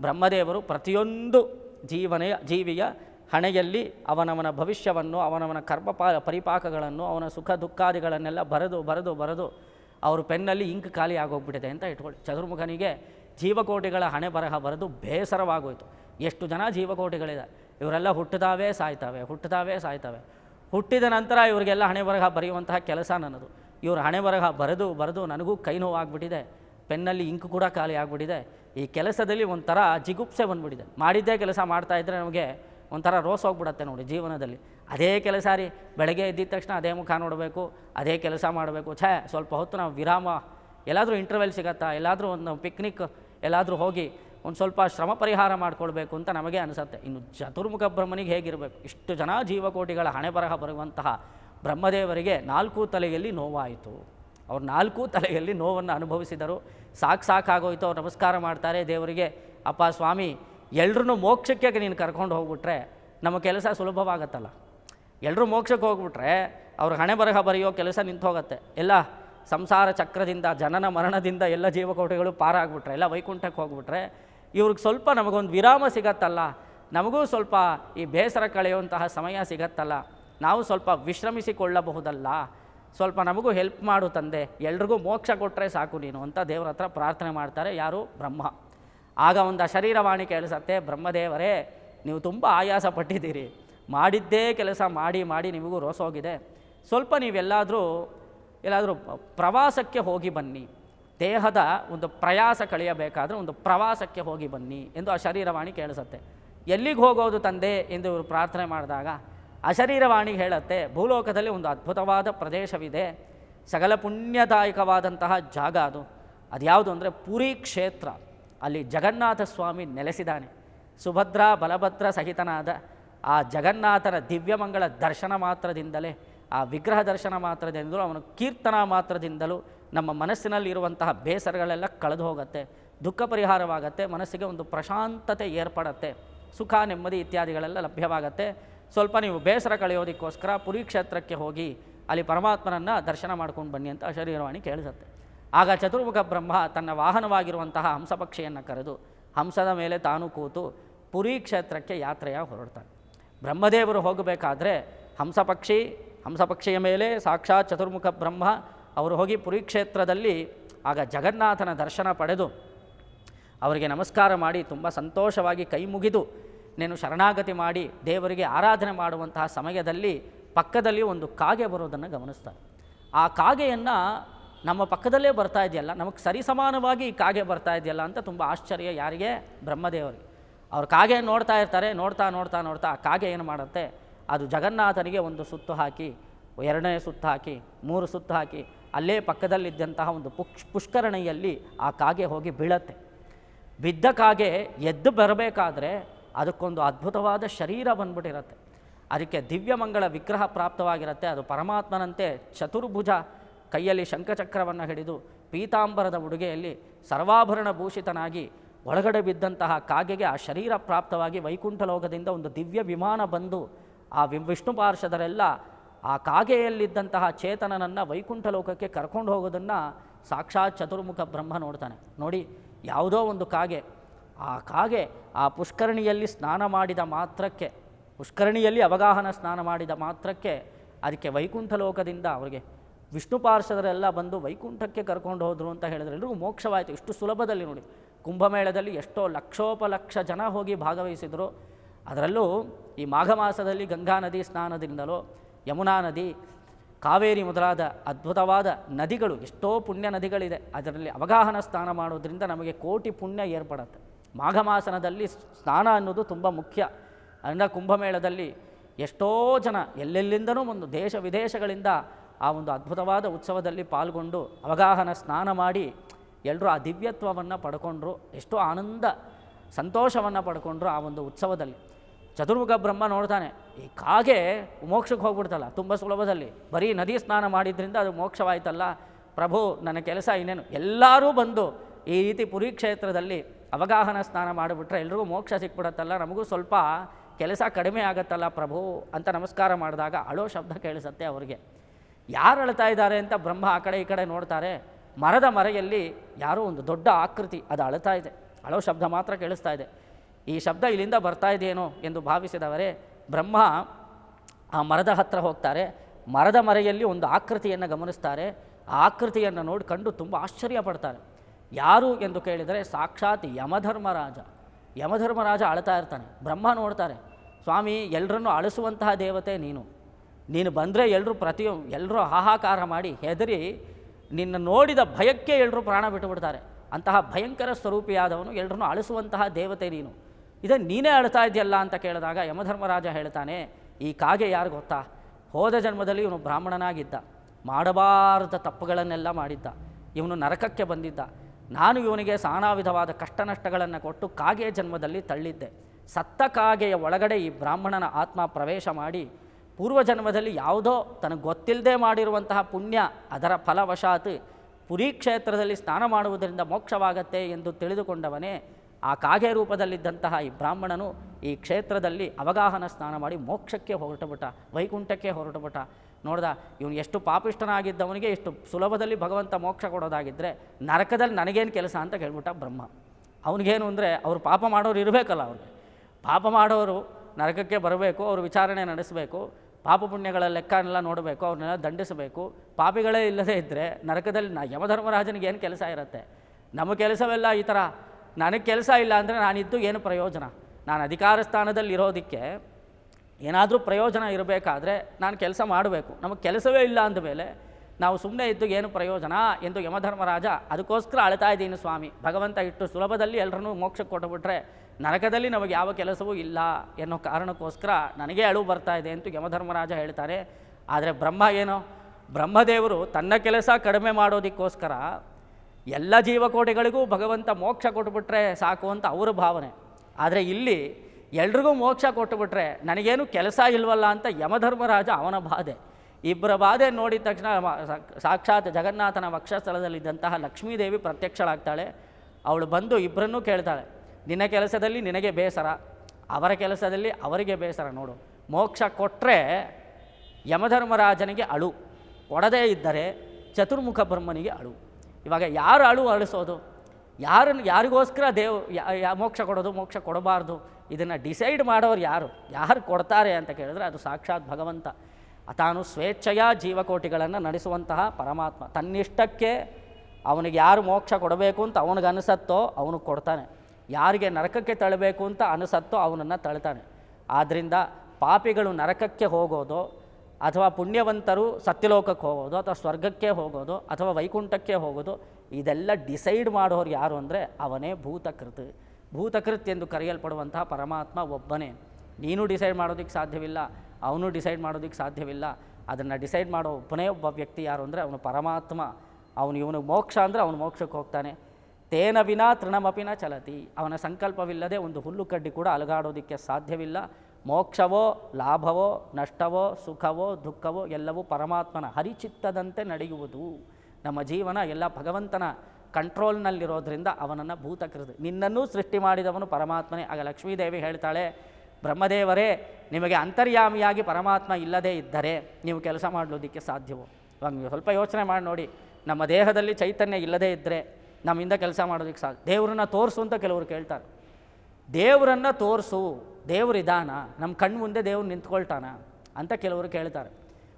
ಬ್ರಹ್ಮದೇವರು ಪ್ರತಿಯೊಂದು ಜೀವನ, ಜೀವಿಯ ಹಣೆಯಲ್ಲಿ ಅವನವನ ಭವಿಷ್ಯವನ್ನು, ಅವನವನ ಕರ್ಮ ಪರಿಪಾಕಗಳನ್ನು, ಅವನ ಸುಖ ದುಃಖಾದಿಗಳನ್ನೆಲ್ಲ ಬರೆದು ಬರೆದು ಬರೆದು ಅವರು ಪೆನ್ನಲ್ಲಿ ಇಂಕ್ ಖಾಲಿ ಆಗೋಗ್ಬಿಟ್ಟಿದೆ ಅಂತ ಇಟ್ಕೊಳ್ಳಿ. ಚತುರ್ಮುಖನಿಗೆ ಜೀವಕೋಟಿಗಳ ಹಣೆ ಬರಹ ಬರೆದು ಬೇಸರವಾಗೋಯಿತು. ಎಷ್ಟು ಜನ ಜೀವಕೋಟಿಗಳಿದೆ ಇವರೆಲ್ಲ ಹುಟ್ಟಿದಾವೇ, ಸಾಯ್ತಾವೆ ಹುಟ್ಟಿದಾವೇ, ಸಾಯ್ತಾವೆ. ಹುಟ್ಟಿದ ನಂತರ ಇವರಿಗೆಲ್ಲ ಹಣೆ ಬರಹ ಬರೆಯುವಂತಹ ಕೆಲಸ ನನ್ನದು. ಇವರು ಹಣೆ ಬರಹ ಬರೆದು ಬರೆದು ನನಗೂ ಕೈ ನೋವಾಗ್ಬಿಟ್ಟಿದೆ ಪೆನ್ನಲ್ಲಿ ಇಂಕು ಕೂಡ ಖಾಲಿ ಆಗಿಬಿಟ್ಟಿದೆ. ಈ ಕೆಲಸದಲ್ಲಿ ಒಂಥರ ಜಿಗುಪ್ಸೆ ಬಂದ್ಬಿಟ್ಟಿದೆ. ಮಾಡಿದ್ದೇ ಕೆಲಸ ಮಾಡ್ತಾ ಇದ್ದರೆ ನಮಗೆ ಒಂಥರ ರೋಸ್ ಹೋಗ್ಬಿಡತ್ತೆ ನೋಡಿ ಜೀವನದಲ್ಲಿ. ಅದೇ ಕೆಲಸ ರೀ, ಬೆಳಗ್ಗೆ ಎದ್ದಿದ್ದ ತಕ್ಷಣ ಅದೇ ಮುಖ ನೋಡಬೇಕು, ಅದೇ ಕೆಲಸ ಮಾಡಬೇಕು. ಛೇ, ಸ್ವಲ್ಪ ಹೊತ್ತು ನಾವು ವಿರಾಮ, ಎಲ್ಲಾದರೂ ಇಂಟರ್ವೆಲ್ ಸಿಗತ್ತಾ, ಎಲ್ಲಾದರೂ ಒಂದು ಪಿಕ್ನಿಕ್ ಎಲ್ಲಾದರೂ ಹೋಗಿ ಒಂದು ಸ್ವಲ್ಪ ಶ್ರಮ ಪರಿಹಾರ ಮಾಡಿಕೊಳ್ಬೇಕು ಅಂತ ನಮಗೆ ಅನಿಸುತ್ತೆ. ಇನ್ನು ಚತುರ್ಮುಖ ಬ್ರಹ್ಮನಿಗೆ ಹೇಗಿರಬೇಕು? ಇಷ್ಟು ಜನ ಜೀವಕೋಟಿಗಳ ಹಣೆ ಬರಹ ಬರುವಂತಹ ಬ್ರಹ್ಮದೇವರಿಗೆ ನಾಲ್ಕು ತಲೆಯಲ್ಲಿ ನೋವಾಯಿತು. ಅವ್ರು ನಾಲ್ಕು ತಲೆಯಲ್ಲಿ ನೋವನ್ನು ಅನುಭವಿಸಿದರು. ಸಾಕು ಸಾಕಾಗೋಯ್ತು ಅವ್ರು ನಮಸ್ಕಾರ ಮಾಡ್ತಾರೆ. ದೇವರಿಗೆ, ಅಪ್ಪ ಸ್ವಾಮಿ ಎಲ್ಲರೂ ಮೋಕ್ಷಕ್ಕೆ ನೀನು ಕರ್ಕೊಂಡು ಹೋಗ್ಬಿಟ್ರೆ ನಮ್ಮ ಕೆಲಸ ಸುಲಭವಾಗತ್ತಲ್ಲ. ಎಲ್ಲರೂ ಮೋಕ್ಷಕ್ಕೆ ಹೋಗ್ಬಿಟ್ರೆ ಅವ್ರ ಹಣೆ ಬರಹ ಬರೆಯೋ ಕೆಲಸ ನಿಂತು ಹೋಗುತ್ತೆ ಎಲ್ಲ ಸಂಸಾರ ಚಕ್ರದಿಂದ, ಜನನ ಮರಣದಿಂದ ಎಲ್ಲ ಜೀವಕೋಟಿಗಳು ಪಾರಾಗ್ಬಿಟ್ರೆ, ಎಲ್ಲ ವೈಕುಂಠಕ್ಕೆ ಹೋಗ್ಬಿಟ್ರೆ ಇವ್ರಿಗೆ ಸ್ವಲ್ಪ ನಮಗೊಂದು ವಿರಾಮ ಸಿಗತ್ತಲ್ಲ? ನಮಗೂ ಸ್ವಲ್ಪ ಈ ಬೇಸರ ಕಳೆಯುವಂತಹ ಸಮಯ ಸಿಗತ್ತಲ್ಲ? ನಾವು ಸ್ವಲ್ಪ ವಿಶ್ರಮಿಸಿಕೊಳ್ಳಬಹುದಲ್ಲ? ಸ್ವಲ್ಪ ನಮಗೂ ಹೆಲ್ಪ್ ಮಾಡು ತಂದೆ. ಎಲ್ರಿಗೂ ಮೋಕ್ಷ ಕೊಟ್ಟರೆ ಸಾಕು ನೀನು ಅಂತ ದೇವರ ಹತ್ರ ಪ್ರಾರ್ಥನೆ ಮಾಡ್ತಾರೆ. ಯಾರು? ಬ್ರಹ್ಮ. ಆಗ ಒಂದು ಶರೀರವಾಣಿ ಕೇಳಿಸತ್ತೆ, ಬ್ರಹ್ಮದೇವರೇ, ನೀವು ತುಂಬ ಆಯಾಸ ಪಟ್ಟಿದ್ದೀರಿ. ಮಾಡಿದ್ದೇ ಕೆಲಸ ಮಾಡಿ ಮಾಡಿ ನಿಮಗೂ ರೋಸೋಗಿದೆ ಸ್ವಲ್ಪ ನೀವೆಲ್ಲಾದರೂ, ಎಲ್ಲಾದರೂ ಪ್ರವಾಸಕ್ಕೆ ಹೋಗಿ ಬನ್ನಿ. ದೇಹದ ಒಂದು ಪ್ರಯಾಸ ಕಳೆಯಬೇಕಾದ್ರೆ ಒಂದು ಪ್ರವಾಸಕ್ಕೆ ಹೋಗಿ ಬನ್ನಿ ಎಂದು ಆ ಶರೀರವಾಣಿ ಕೇಳಿಸತ್ತೆ. ಎಲ್ಲಿಗೆ ಹೋಗೋದು ತಂದೆ ಎಂದು ಇವರು ಪ್ರಾರ್ಥನೆ ಮಾಡಿದಾಗ ಅಶರೀರವಾಣಿ ಹೇಳುತ್ತೆ, ಭೂಲೋಕದಲ್ಲಿ ಒಂದು ಅದ್ಭುತವಾದ ಪ್ರದೇಶವಿದೆ, ಸಕಲ ಪುಣ್ಯದಾಯಕವಾದಂತಹ ಜಾಗ ಅದು. ಅದ್ಯಾವುದು ಅಂದರೆ ಪುರಿ ಕ್ಷೇತ್ರ. ಅಲ್ಲಿ ಜಗನ್ನಾಥ ಸ್ವಾಮಿ ನೆಲೆಸಿದ್ದಾನೆ. ಸುಭದ್ರ ಬಲಭದ್ರ ಸಹಿತನಾದ ಆ ಜಗನ್ನಾಥನ ದಿವ್ಯಮಂಗಳ ದರ್ಶನ ಮಾತ್ರದಿಂದಲೇ, ಆ ವಿಗ್ರಹ ದರ್ಶನ ಮಾತ್ರದಿಂದಲೂ, ಅವನು ಕೀರ್ತನ ಮಾತ್ರದಿಂದಲೂ ನಮ್ಮ ಮನಸ್ಸಿನಲ್ಲಿರುವಂತಹ ಬೇಸರಗಳೆಲ್ಲ ಕಳೆದು ಹೋಗುತ್ತೆ, ದುಃಖ ಪರಿಹಾರವಾಗತ್ತೆ, ಮನಸ್ಸಿಗೆ ಒಂದು ಪ್ರಶಾಂತತೆ ಏರ್ಪಡತ್ತೆ, ಸುಖ, ನೆಮ್ಮದಿ ಇತ್ಯಾದಿಗಳೆಲ್ಲ ಲಭ್ಯವಾಗತ್ತೆ. ಸ್ವಲ್ಪ ನೀವು ಬೇಸರ ಕಳೆಯೋದಕ್ಕೋಸ್ಕರ ಪುರಿ ಕ್ಷೇತ್ರಕ್ಕೆ ಹೋಗಿ ಅಲ್ಲಿ ಪರಮಾತ್ಮನನ್ನು ದರ್ಶನ ಮಾಡ್ಕೊಂಡು ಬನ್ನಿ ಅಂತ ಶರೀರವಾಣಿ ಕೇಳಿಸುತ್ತೆ. ಆಗ ಚತುರ್ಮುಖ ಬ್ರಹ್ಮ ತನ್ನ ವಾಹನವಾಗಿರುವಂತಹ ಹಂಸಪಕ್ಷಿಯನ್ನು ಕರೆದು ಹಂಸದ ಮೇಲೆ ತಾನು ಕೂತು ಪುರಿ ಕ್ಷೇತ್ರಕ್ಕೆ ಯಾತ್ರೆಯ ಹೊರಡ್ತಾನೆ. ಬ್ರಹ್ಮದೇವರು ಹೋಗಬೇಕಾದ್ರೆ ಹಂಸಪಕ್ಷಿ, ಹಂಸಪಕ್ಷಿಯ ಮೇಲೆ ಸಾಕ್ಷಾತ್ ಚತುರ್ಮುಖ ಬ್ರಹ್ಮ ಅವರು ಹೋಗಿ ಪುರಿ ಕ್ಷೇತ್ರದಲ್ಲಿ ಆಗ ಜಗನ್ನಾಥನ ದರ್ಶನ ಪಡೆದು ಅವರಿಗೆ ನಮಸ್ಕಾರ ಮಾಡಿ ತುಂಬ ಸಂತೋಷವಾಗಿ ಕೈ ಮುಗಿದು ನೀನು ಶರಣಾಗತಿ ಮಾಡಿ ದೇವರಿಗೆ ಆರಾಧನೆ ಮಾಡುವಂತಹ ಸಮಯದಲ್ಲಿ ಪಕ್ಕದಲ್ಲಿ ಒಂದು ಕಾಗೆ ಬರೋದನ್ನು ಗಮನಿಸ್ತಾರೆ. ಆ ಕಾಗೆಯನ್ನು ನಮ್ಮ ಪಕ್ಕದಲ್ಲೇ ಬರ್ತಾ ಇದೆಯಲ್ಲ, ನಮಗೆ ಸರಿಸಮಾನವಾಗಿ ಈ ಕಾಗೆ ಬರ್ತಾ ಇದೆಯಲ್ಲ ಅಂತ ತುಂಬ ಆಶ್ಚರ್ಯ ಯಾರಿಗೆ? ಬ್ರಹ್ಮದೇವರಿಗೆ. ಅವ್ರು ಕಾಗೆ ನೋಡ್ತಾ ಇರ್ತಾರೆ, ನೋಡ್ತಾ ನೋಡ್ತಾ ನೋಡ್ತಾ ಆ ಕಾಗೆ ಏನು ಮಾಡುತ್ತೆ? ಅದು ಜಗನ್ನಾಥನಿಗೆ ಒಂದು ಸುತ್ತು ಹಾಕಿ, ಎರಡನೇ ಸುತ್ತು ಹಾಕಿ, ಮೂರು ಸುತ್ತು ಹಾಕಿ ಅಲ್ಲೇ ಪಕ್ಕದಲ್ಲಿದ್ದಂತಹ ಒಂದು ಪುಕ್ಷ್ ಪುಷ್ಕರಣಿಯಲ್ಲಿ ಆ ಕಾಗೆ ಹೋಗಿ ಬೀಳತ್ತೆ. ಬಿದ್ದ ಕಾಗೆ ಎದ್ದು ಬರಬೇಕಾದ್ರೆ ಅದಕ್ಕೊಂದು ಅದ್ಭುತವಾದ ಶರೀರ ಬಂದ್ಬಿಟ್ಟಿರತ್ತೆ. ಅದಕ್ಕೆ ದಿವ್ಯಮಂಗಳ ವಿಗ್ರಹ ಪ್ರಾಪ್ತವಾಗಿರುತ್ತೆ. ಅದು ಪರಮಾತ್ಮನಂತೆ ಚತುರ್ಭುಜ ಕೈಯಲ್ಲಿ ಶಂಖಚಕ್ರವನ್ನು ಹಿಡಿದು ಪೀತಾಂಬರದ ಉಡುಗೆಯಲ್ಲಿ ಸರ್ವಾಭರಣ ಭೂಷಿತನಾಗಿ ಒಳಗಡೆ ಬಿದ್ದಂತಹ ಕಾಗೆಗೆ ಆ ಶರೀರ ಪ್ರಾಪ್ತವಾಗಿ ವೈಕುಂಠ ಲೋಕದಿಂದ ಒಂದು ದಿವ್ಯ ವಿಮಾನ ಬಂದು ಆ ವಿಷ್ಣು ಪಾರ್ಷದರೆಲ್ಲ ಆ ಕಾಗೆಯಲ್ಲಿದ್ದಂತಹ ಚೇತನನನ್ನು ವೈಕುಂಠ ಲೋಕಕ್ಕೆ ಕರ್ಕೊಂಡು ಹೋಗೋದನ್ನು ಸಾಕ್ಷಾತ್ ಚತುರ್ಮುಖ ಬ್ರಹ್ಮ ನೋಡ್ತಾನೆ. ನೋಡಿ, ಯಾವುದೋ ಒಂದು ಕಾಗೆ, ಆ ಕಾಗೆ ಆ ಪುಷ್ಕರಣಿಯಲ್ಲಿ ಸ್ನಾನ ಮಾಡಿದ ಮಾತ್ರಕ್ಕೆ, ಪುಷ್ಕರಣಿಯಲ್ಲಿ ಅವಗಾಹನ ಸ್ನಾನ ಮಾಡಿದ ಮಾತ್ರಕ್ಕೆ ಅದಕ್ಕೆ ವೈಕುಂಠ ಲೋಕದಿಂದ ಅವರಿಗೆ ವಿಷ್ಣು ಪಾರ್ಷದರೆಲ್ಲ ಬಂದು ವೈಕುಂಠಕ್ಕೆ ಕರ್ಕೊಂಡು ಹೋದರು ಅಂತ ಹೇಳಿದ್ರೆ ಎಲ್ಲರಿಗೂ ಮೋಕ್ಷವಾಯಿತು. ಇಷ್ಟು ಸುಲಭದಲ್ಲಿ ನೋಡಿ, ಕುಂಭಮೇಳದಲ್ಲಿ ಎಷ್ಟೋ ಲಕ್ಷೋಪಲಕ್ಷ ಜನ ಹೋಗಿ ಭಾಗವಹಿಸಿದರು. ಅದರಲ್ಲೂ ಈ ಮಾಘ ಮಾಸದಲ್ಲಿ ಗಂಗಾ ನದಿ ಸ್ನಾನದಿಂದಲೋ ಯಮುನಾ ನದಿ, ಕಾವೇರಿ ಮೊದಲಾದ ಅದ್ಭುತವಾದ ನದಿಗಳು, ಎಷ್ಟೋ ಪುಣ್ಯ ನದಿಗಳಿದೆ. ಅದರಲ್ಲಿ ಅವಗಾಹನ ಸ್ನಾನ ಮಾಡೋದ್ರಿಂದ ನಮಗೆ ಕೋಟಿ ಪುಣ್ಯ ಏರ್ಪಡುತ್ತೆ. ಮಾಘ ಮಾಸನದಲ್ಲಿ ಸ್ನಾನ ಅನ್ನೋದು ತುಂಬ ಮುಖ್ಯ. ಅಂದರೆ ಕುಂಭಮೇಳದಲ್ಲಿ ಎಷ್ಟೋ ಜನ ಎಲ್ಲೆಲ್ಲಿಂದನೂ ಒಂದು ದೇಶ ವಿದೇಶಗಳಿಂದ ಆ ಒಂದು ಅದ್ಭುತವಾದ ಉತ್ಸವದಲ್ಲಿ ಪಾಲ್ಗೊಂಡು ಅವಗಾಹನ ಸ್ನಾನ ಮಾಡಿ ಎಲ್ಲರೂ ಆ ದಿವ್ಯತ್ವವನ್ನು ಪಡ್ಕೊಂಡ್ರು, ಎಷ್ಟೋ ಆನಂದ, ಸಂತೋಷವನ್ನು ಪಡ್ಕೊಂಡ್ರು ಆ ಒಂದು ಉತ್ಸವದಲ್ಲಿ. ಚತುರ್ಮುಖ ಬ್ರಹ್ಮ ನೋಡ್ತಾನೆ. ಈ ಕಾಗೆ ಮೋಕ್ಷಕ್ಕೆ ಹೋಗ್ಬಿಡ್ತಲ್ಲ, ತುಂಬ ಸುಲಭದಲ್ಲಿ. ಬರೀ ನದಿ ಸ್ನಾನ ಮಾಡಿದ್ರಿಂದ ಅದು ಮೋಕ್ಷವಾಯ್ತಲ್ಲ. ಪ್ರಭು, ನನ್ನ ಕೆಲಸ ಇನ್ನೇನು? ಎಲ್ಲರೂ ಬಂದು ಈ ರೀತಿ ಪುರಿ ಕ್ಷೇತ್ರದಲ್ಲಿ ಅವಗಾಹನ ಸ್ನಾನ ಮಾಡಿಬಿಟ್ರೆ ಎಲ್ರಿಗೂ ಮೋಕ್ಷ ಸಿಕ್ಬಿಡತ್ತಲ್ಲ, ನಮಗೂ ಸ್ವಲ್ಪ ಕೆಲಸ ಕಡಿಮೆ ಆಗತ್ತಲ್ಲ ಪ್ರಭು ಅಂತ ನಮಸ್ಕಾರ ಮಾಡಿದಾಗ ಅಳೋ ಶಬ್ದ ಕೇಳಿಸತ್ತೆ ಅವರಿಗೆ. ಯಾರು ಅಳ್ತಾ ಇದ್ದಾರೆ ಅಂತ ಬ್ರಹ್ಮ ಆ ಕಡೆ ಈ ಕಡೆ ನೋಡ್ತಾರೆ. ಮರದ ಮರೆಯಲ್ಲಿ ಯಾರೋ ಒಂದು ದೊಡ್ಡ ಆಕೃತಿ ಅದು ಅಳ್ತಾ ಇದೆ. ಅಳೋ ಶಬ್ದ ಮಾತ್ರ ಕೇಳಿಸ್ತಾ ಇದೆ. ಈ ಶಬ್ದ ಇಲ್ಲಿಂದ ಬರ್ತಾ ಇದೆಯೇನೋ ಎಂದು ಭಾವಿಸಿದವರೇ, ಬ್ರಹ್ಮ ಆ ಮರದ ಹತ್ರ ಹೋಗ್ತಾರೆ. ಮರದ ಮರೆಯಲ್ಲಿ ಒಂದು ಆಕೃತಿಯನ್ನು ಗಮನಿಸ್ತಾರೆ. ಆ ಆಕೃತಿಯನ್ನು ನೋಡಿ ಕಂಡು ತುಂಬ ಆಶ್ಚರ್ಯ ಪಡ್ತಾರೆ. ಯಾರು ಎಂದು ಕೇಳಿದರೆ ಸಾಕ್ಷಾತ್ ಯಮಧರ್ಮರಾಜ. ಯಮಧರ್ಮರಾಜ ಅಳ್ತಾ ಇರ್ತಾನೆ. ಬ್ರಹ್ಮ ನೋಡ್ತಾರೆ, ಸ್ವಾಮಿ ಎಲ್ಲರನ್ನು ಅಳಿಸುವಂತಹ ದೇವತೆ ನೀನು. ನೀನು ಬಂದರೆ ಎಲ್ಲರೂ ಪ್ರತಿಯೊ ಎಲ್ಲರೂ ಹಾಹಾಕಾರ ಮಾಡಿ ಹೆದರಿ ನಿನ್ನ ನೋಡಿದ ಭಯಕ್ಕೆ ಎಲ್ಲರೂ ಪ್ರಾಣ ಬಿಟ್ಟುಬಿಡ್ತಾರೆ. ಅಂತಹ ಭಯಂಕರ ಸ್ವರೂಪಿಯಾದವನು ಎಲ್ಲರನ್ನು ಅಳಿಸುವಂತಹ ದೇವತೆ ನೀನು. ಇದನ್ನು ನೀನೇ ಅಳ್ತಾ ಇದೆಯಲ್ಲ ಅಂತ ಕೇಳಿದಾಗ ಯಮಧರ್ಮರಾಜ ಹೇಳ್ತಾನೆ, ಈ ಕಾಗೆ ಯಾರು ಗೊತ್ತಾ? ಹೋದ ಜನ್ಮದಲ್ಲಿ ಇವನು ಬ್ರಾಹ್ಮಣನಾಗಿದ್ದ, ಮಾಡಬಾರದ ತಪ್ಪುಗಳನ್ನೆಲ್ಲ ಮಾಡಿದ್ದ, ಇವನು ನರಕಕ್ಕೆ ಬಂದಿದ್ದ. ನಾನು ಇವನಿಗೆ ಸಾನಾ ವಿಧವಾದ ಕಷ್ಟ ನಷ್ಟಗಳನ್ನು ಕೊಟ್ಟು ಕಾಗೆಯ ಜನ್ಮದಲ್ಲಿ ತಳ್ಳಿದ್ದೆ. ಸತ್ತ ಕಾಗೆಯ ಒಳಗಡೆ ಈ ಬ್ರಾಹ್ಮಣನ ಆತ್ಮ ಪ್ರವೇಶ ಮಾಡಿ ಪೂರ್ವಜನ್ಮದಲ್ಲಿ ಯಾವುದೋ ತನಗೆ ಗೊತ್ತಿಲ್ಲದೆ ಮಾಡಿರುವಂತಹ ಪುಣ್ಯ, ಅದರ ಫಲವಶಾತ್ ಪುರಿ ಕ್ಷೇತ್ರದಲ್ಲಿ ಸ್ನಾನ ಮಾಡುವುದರಿಂದ ಮೋಕ್ಷವಾಗತ್ತೆ ಎಂದು ತಿಳಿದುಕೊಂಡವನೇ ಆ ಕಾಗೆ ರೂಪದಲ್ಲಿದ್ದಂತಹ ಈ ಬ್ರಾಹ್ಮಣನು ಈ ಕ್ಷೇತ್ರದಲ್ಲಿ ಅವಗಾಹನ ಸ್ನಾನ ಮಾಡಿ ಮೋಕ್ಷಕ್ಕೆ ಹೊರಟುಬಿಟ್ಟ, ವೈಕುಂಠಕ್ಕೆ ಹೊರಟುಬಿಟ್ಟ. ನೋಡ್ದ, ಇವನು ಎಷ್ಟು ಪಾಪಿಷ್ಟನಾಗಿದ್ದವನಿಗೆ ಎಷ್ಟು ಸುಲಭದಲ್ಲಿ ಭಗವಂತ ಮೋಕ್ಷ ಕೊಡೋದಾಗಿದ್ದರೆ ನರಕದಲ್ಲಿ ನನಗೇನು ಕೆಲಸ ಅಂತ ಕೇಳ್ಬಿಟ್ಟ ಬ್ರಹ್ಮ. ಅವನಿಗೇನು ಅಂದರೆ ಅವರು ಪಾಪ ಮಾಡೋರು ಇರಬೇಕಲ್ಲ ಅವ್ರಿಗೆ. ಪಾಪ ಮಾಡೋರು ನರಕಕ್ಕೆ ಬರಬೇಕು, ಅವರು ವಿಚಾರಣೆ ನಡೆಸಬೇಕು, ಪಾಪ ಪುಣ್ಯಗಳ ಲೆಕ್ಕನೆಲ್ಲ ನೋಡಬೇಕು, ಅವ್ರನ್ನೆಲ್ಲ ದಂಡಿಸಬೇಕು. ಪಾಪಿಗಳೇ ಇಲ್ಲದೇ ಇದ್ದರೆ ನರಕದಲ್ಲಿ ನ ಯಮಧರ್ಮರಾಜನಿಗೆ ಏನು ಕೆಲಸ ಇರುತ್ತೆ? ನಮ್ಮ ಕೆಲಸವೆಲ್ಲ ಈ ಥರ ನನಗೆ ಕೆಲಸ ಇಲ್ಲ ಅಂದರೆ ನಾನಿದ್ದು ಏನು ಪ್ರಯೋಜನ? ನಾನು ಅಧಿಕಾರ ಸ್ಥಾನದಲ್ಲಿ ಇರೋದಕ್ಕೆ ಏನಾದರೂ ಪ್ರಯೋಜನ ಇರಬೇಕಾದ್ರೆ ನಾನು ಕೆಲಸ ಮಾಡಬೇಕು. ನಮಗೆ ಕೆಲಸವೇ ಇಲ್ಲ ಅಂದಮೇಲೆ ನಾವು ಸುಮ್ಮನೆ ಇದ್ದು ಏನು ಪ್ರಯೋಜನ ಎಂದು ಯಮಧರ್ಮರಾಜ ಅದಕ್ಕೋಸ್ಕರ ಅಳ್ತಾ ಇದ್ದೀನಿ ಸ್ವಾಮಿ. ಭಗವಂತ ಇಟ್ಟು ಸುಲಭದಲ್ಲಿ ಎಲ್ಲರನ್ನೂ ಮೋಕ್ಷಕ್ಕೆ ಕೊಟ್ಟುಬಿಟ್ರೆ ನರಕದಲ್ಲಿ ನಮಗೆ ಯಾವ ಕೆಲಸವೂ ಇಲ್ಲ ಎನ್ನೋ ಕಾರಣಕ್ಕೋಸ್ಕರ ನನಗೇ ಅಳು ಬರ್ತಾ ಇದೆ ಅಂತ ಯಮಧರ್ಮರಾಜ ಹೇಳ್ತಾರೆ. ಆದರೆ ಬ್ರಹ್ಮ ಏನೋ? ಬ್ರಹ್ಮದೇವರು ತನ್ನ ಕೆಲಸ ಕಡಿಮೆ ಮಾಡೋದಕ್ಕೋಸ್ಕರ ಎಲ್ಲ ಜೀವಕೋಟಿಗಳಿಗೂ ಭಗವಂತ ಮೋಕ್ಷ ಕೊಟ್ಟುಬಿಟ್ರೆ ಸಾಕು ಅಂತ ಅವರ ಭಾವನೆ. ಆದರೆ ಇಲ್ಲಿ ಎಲ್ರಿಗೂ ಮೋಕ್ಷ ಕೊಟ್ಟುಬಿಟ್ರೆ ನನಗೇನು ಕೆಲಸ ಇಲ್ವಲ್ಲ ಅಂತ ಯಮಧರ್ಮರಾಜ ಅವನ ಬಾಧೆ. ಇಬ್ಬರ ಬಾಧೆ ನೋಡಿದ ತಕ್ಷಣ ಸಾಕ್ಷಾತ್ ಜಗನ್ನಾಥನ ವಕ್ಷಸ್ಥಳದಲ್ಲಿದ್ದಂತಹ ಲಕ್ಷ್ಮೀದೇವಿ ಪ್ರತ್ಯಕ್ಷಳಾಗ್ತಾಳೆ. ಅವಳು ಬಂದು ಇಬ್ಬರನ್ನೂ ಕೇಳ್ತಾಳೆ, ನಿನ್ನ ಕೆಲಸದಲ್ಲಿ ನಿನಗೆ ಬೇಸರ, ಅವರ ಕೆಲಸದಲ್ಲಿ ಅವರಿಗೆ ಬೇಸರ ನೋಡು. ಮೋಕ್ಷ ಕೊಟ್ಟರೆ ಯಮಧರ್ಮರಾಜನಿಗೆ ಅಳು, ಕೊಡದೇ ಇದ್ದರೆ ಚತುರ್ಮುಖ ಬ್ರಹ್ಮನಿಗೆ ಅಳು. ಇವಾಗ ಯಾರು ಅಳು ಅಳಿಸೋದು? ಯಾರನ್ನು ಯಾರಿಗೋಸ್ಕರ ದೇವ್, ಯಾ- ಮೋಕ್ಷ ಕೊಡೋದು, ಮೋಕ್ಷ ಕೊಡಬಾರ್ದು? ಇದನ್ನು ಡಿಸೈಡ್ ಮಾಡೋರು ಯಾರು? ಯಾರು ಕೊಡ್ತಾರೆ ಅಂತ ಕೇಳಿದ್ರೆ ಅದು ಸಾಕ್ಷಾತ್ ಭಗವಂತ. ತಾನು ಸ್ವೇಚ್ಛೆಯ ಜೀವಕೋಟಿಗಳನ್ನು ನಡೆಸುವಂತಹ ಪರಮಾತ್ಮ. ತನ್ನಿಷ್ಟಕ್ಕೆ ಅವನಿಗೆ ಯಾರು ಮೋಕ್ಷ ಕೊಡಬೇಕು ಅಂತ ಅವನಿಗೆ ಅನಿಸತ್ತೋ ಅವನಿಗೆ ಕೊಡ್ತಾನೆ. ಯಾರಿಗೆ ನರಕಕ್ಕೆ ತಳ್ಳಬೇಕು ಅಂತ ಅನಿಸತ್ತೋ ಅವನನ್ನು ತಳ್ತಾನೆ. ಆದ್ದರಿಂದ ಪಾಪಿಗಳು ನರಕಕ್ಕೆ ಹೋಗೋದು ಅಥವಾ ಪುಣ್ಯವಂತರು ಸತ್ಯಲೋಕಕ್ಕೆ ಹೋಗೋದು ಅಥವಾ ಸ್ವರ್ಗಕ್ಕೆ ಹೋಗೋದು ಅಥವಾ ವೈಕುಂಠಕ್ಕೆ ಹೋಗೋದು, ಇದೆಲ್ಲ ಡಿಸೈಡ್ ಮಾಡೋರು ಯಾರು ಅಂದರೆ ಅವನೇ ಭೂತಕೃತ್. ಭೂತಕೃತ್ ಎಂದು ಕರೆಯಲ್ಪಡುವಂತಹ ಪರಮಾತ್ಮ ಒಬ್ಬನೇ. ನೀನು ಡಿಸೈಡ್ ಮಾಡೋದಕ್ಕೆ ಸಾಧ್ಯವಿಲ್ಲ, ಅವನು ಡಿಸೈಡ್ ಮಾಡೋದಕ್ಕೆ ಸಾಧ್ಯವಿಲ್ಲ. ಅದನ್ನು ಡಿಸೈಡ್ ಮಾಡೋ ಒಬ್ಬನೇ ಒಬ್ಬ ವ್ಯಕ್ತಿ ಯಾರು ಅಂದರೆ ಅವನು ಪರಮಾತ್ಮ. ಅವನು ಇವನು ಮೋಕ್ಷ ಅಂದರೆ ಅವನು ಮೋಕ್ಷಕ್ಕೆ ಹೋಗ್ತಾನೆ. ತೇನ ವಿನಾ ತೃಣಮಪಿನ ಚಲತಿ. ಅವನ ಸಂಕಲ್ಪವಿಲ್ಲದೆ ಒಂದು ಹುಲ್ಲು ಕಡ್ಡಿ ಕೂಡ ಅಲಗಾಡೋದಕ್ಕೆ ಸಾಧ್ಯವಿಲ್ಲ. ಮೋಕ್ಷವೋ, ಲಾಭವೋ, ನಷ್ಟವೋ, ಸುಖವೋ, ದುಃಖವೋ ಎಲ್ಲವೂ ಪರಮಾತ್ಮನ ಹರಿಚಿತ್ತದಂತೆ ನಡೆಯುವುದು. ನಮ್ಮ ಜೀವನ ಎಲ್ಲ ಭಗವಂತನ ಕಂಟ್ರೋಲ್ನಲ್ಲಿರೋದ್ರಿಂದ ಅವನನ್ನು ಭೂತಕೃತ, ನಿನ್ನನ್ನೂ ಸೃಷ್ಟಿ ಮಾಡಿದವನು ಪರಮಾತ್ಮನೇ. ಆಗ ಲಕ್ಷ್ಮೀದೇವಿ ಹೇಳ್ತಾಳೆ, ಬ್ರಹ್ಮದೇವರೇ, ನಿಮಗೆ ಅಂತರ್ಯಾಮಿಯಾಗಿ ಪರಮಾತ್ಮ ಇಲ್ಲದೇ ಇದ್ದರೆ ನೀವು ಕೆಲಸ ಮಾಡಲೋದಕ್ಕೆ ಸಾಧ್ಯವೋ? ಇವಾಗ ನೀವು ಸ್ವಲ್ಪ ಯೋಚನೆ ಮಾಡಿ ನೋಡಿ, ನಮ್ಮ ದೇಹದಲ್ಲಿ ಚೈತನ್ಯ ಇಲ್ಲದೇ ಇದ್ದರೆ ನಮ್ಮಿಂದ ಕೆಲಸ ಮಾಡೋದಕ್ಕೆ ಸಾಧ್ಯ, ದೇವರನ್ನ ತೋರಿಸು ಅಂತ ಕೆಲವರು ಕೇಳ್ತಾರೆ. ದೇವರನ್ನು ತೋರಿಸು ದೇವರಿದಾನ ನಮ್ಮ ಕಣ್ಣು ಮುಂದೆ ದೇವ್ರು ನಿಂತ್ಕೊಳ್ತಾನ ಅಂತ ಕೆಲವರು ಕೇಳ್ತಾರೆ.